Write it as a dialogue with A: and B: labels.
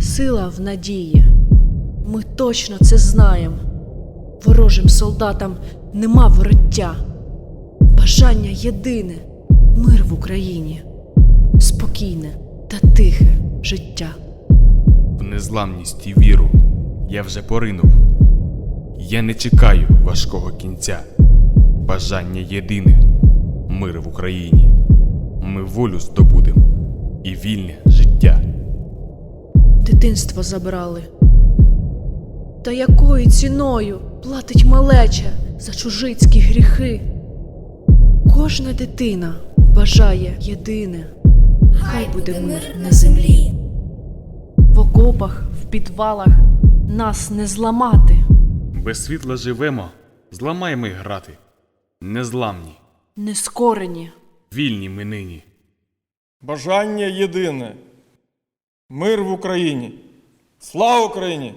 A: сила в надії. Ми точно це знаємо. Ворожим солдатам нема вороття. Бажання єдине мир в Україні, спокійне та тихе життя.
B: В незламність і віру я вже поринув. Я не чекаю важкого кінця. Бажання єдине мир в Україні. Ми волю здобудем і вільне життя.
A: Дитинство забрали. Та якою ціною платить малеча за чужицькі гріхи? Кожна дитина бажає єдине, хай буде мир на землі. В окопах, в підвалах нас не зламати,
B: Без світла живемо, зламаємо й грати. Незламні,
A: не скорені.
B: вільні ми нині.
C: Бажання єдине. Мир в Україні! Слава Україні!